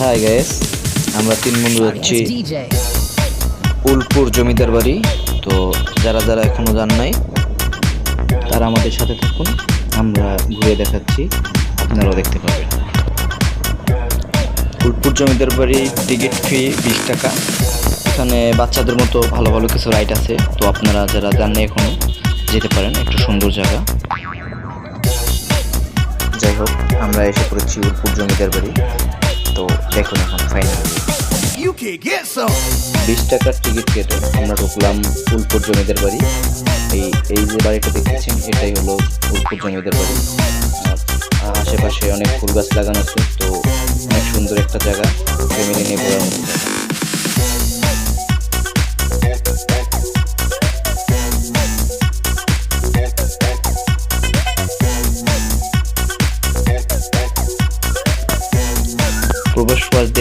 Hi guys আমরা তিন বন্ধু যাচ্ছি উলপুর জমিদার বাড়ি। তো যারা যারা এখনও যান নাই তারা আমাদের সাথে থাকুন। আমরা ঘুরে দেখাচ্ছি। আপনারাও দেখতে পাবেন। উলপুর জমিদার বাড়ি টিকিট ফি বিশ টাকা। এখানে বাচ্চাদের মতো ভালো ভালো কিছু রাইড আছে। তো আপনারা যারা যান নাই এখনও যেতে পারেন। একটু সুন্দর জায়গা। যাই হোক আমরা এসে পড়েছি উলপুর জমিদার বাড়ি। তো দেখুন এখন ফাইনাল. বিশ টাকার টিকিট কেটে আমরা ঢুকলাম ফুলপুর জমিদের বাড়ি। এই এই যে বাড়িটা দেখতেছেন এটাই হলো ফুলপুর জমিদের বাড়ি। আশেপাশে অনেক ফুল গাছ লাগানো আছে, তো অনেক সুন্দর একটা জায়গা। ফ্যামিলি নিয়ে ঘোরার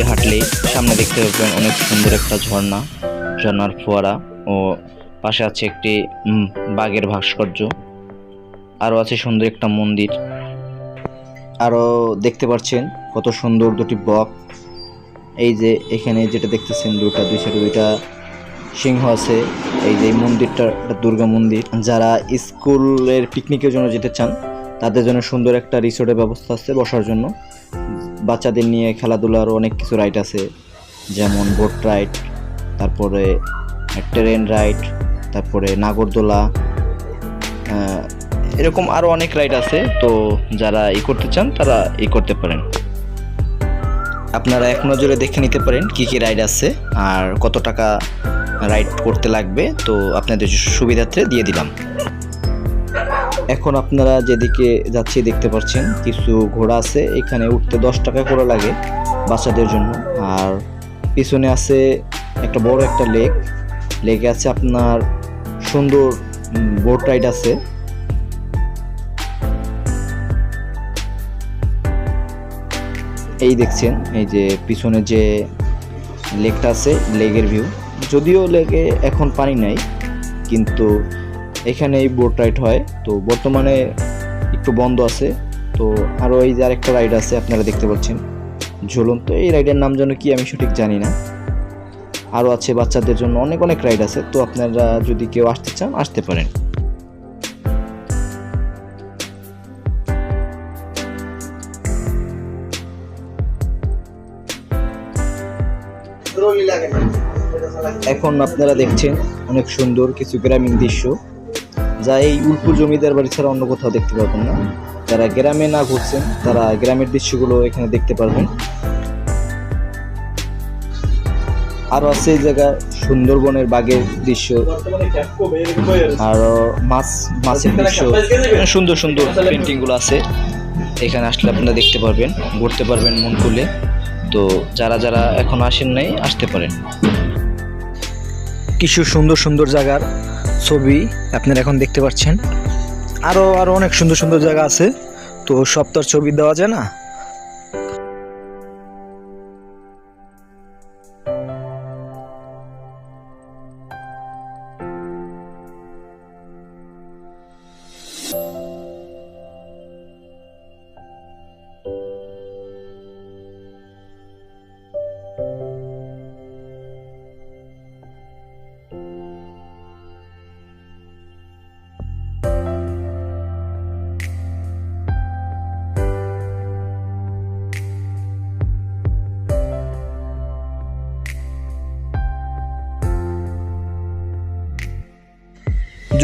দিয়ে হাঁটলেই সামনে দেখতে পাবেন অনেক সুন্দর একটা ঝর্ণা, ঝর্ণার ফোয়ারা ও পাশে আছে একটি বাঘের ভাস্কর্য। আরও আছে সুন্দর একটা মন্দির। আরও দেখতে পাচ্ছেন কত সুন্দর দুটি বক। এই যে এখানে যেটা দেখতেছেন দুটা দুই সাইডে দুইটা সিংহ আছে। এই যে মন্দিরটা দুর্গা মন্দির। যারা স্কুলের পিকনিকের জন্য যেতে চান, তাদের জন্য সুন্দর একটা রিসোর্টের ব্যবস্থা আছে বসার জন্য। বাচ্চাদের নিয়ে খেলাধুলার অনেক কিছু রাইড আছে। যেমন বোট রাইড তারপরে ট্রেন রাইড তারপরে নাগরদোলা এরকম আরও অনেক রাইড আছে। তো যারা ই করতে চান, তারা ই করতে পারেন। আপনারা এক নজরে দেখে নিতে পারেন কি কি রাইড আছে আর কত টাকা রাইড করতে লাগবে। তো আপনাদের সুবিধার্থে দিয়ে দিলাম। এখন আপনারা যেদিকে যাচ্ছি দেখতে পাচ্ছেন, কিছু ঘোড়া আছে, এখানে উঠতে দশ টাকা করে লাগে বাচ্চাদের জন্য। আর পিছনে আছে একটা বড় একটা লেক। লেকে আছে আপনার সুন্দর বোট রাইড আছে। এই দেখছেন, এই যে পিছনে যে লেকটা আছে, লেকের ভিউ। যদিও লেকে এখন পানি নাই, কিন্তু এখানে এই বোট রাইড হয়। তো বর্তমানে একটু বন্ধ আছে। তো আরও এই যে আরেকটা রাইড আছে আপনারা দেখতে পাচ্ছেন। ঝুলন্ত এই রাইডের নাম যেন কি আমি সঠিক জানি না। আরও আছে বাচ্চাদের জন্য অনেক অনেক রাইড আছে। তো আপনারা যদি কেউ আসতে চান আসতে পারেন। এখন আপনারা দেখছেন অনেক সুন্দর কিছু গ্রামীণ দৃশ্য। যা এই উল্পুর জমিদার বাড়ি ছাড়া অন্য কোথাও দেখতে পাবেন না। যারা গ্রামে না ঘুরছেন, তারা গ্রামের দৃশ্যগুলো এখানে দেখতে পারবেন। আরও আছে এই জায়গায় সুন্দরবনের বাঘের দৃশ্য। আরও মাছ, মাছের দৃশ্য। সুন্দর সুন্দর পেন্টিংগুলো আছে। এখানে আসলে আপনারা দেখতে পারবেন, ঘুরতে পারবেন মন খুলে। তো যারা যারা এখন আসেন নাই, আসতে পারেন। কিছু সুন্দর সুন্দর জায়গার ছবি আপনারা এখন দেখতে পাচ্ছেন। আরও আরও অনেক সুন্দর সুন্দর জায়গা আছে। তো সব তো আর ছবি দেওয়া যায় না।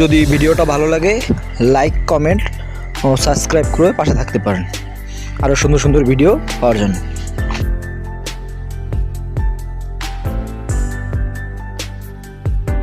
যদি ভিডিওটা ভালো লাগে লাইক কমেন্ট ও সাবস্ক্রাইব করে পাশে থাকতে পারেন। আরও সুন্দর সুন্দর ভিডিও পাওয়ার জন্য।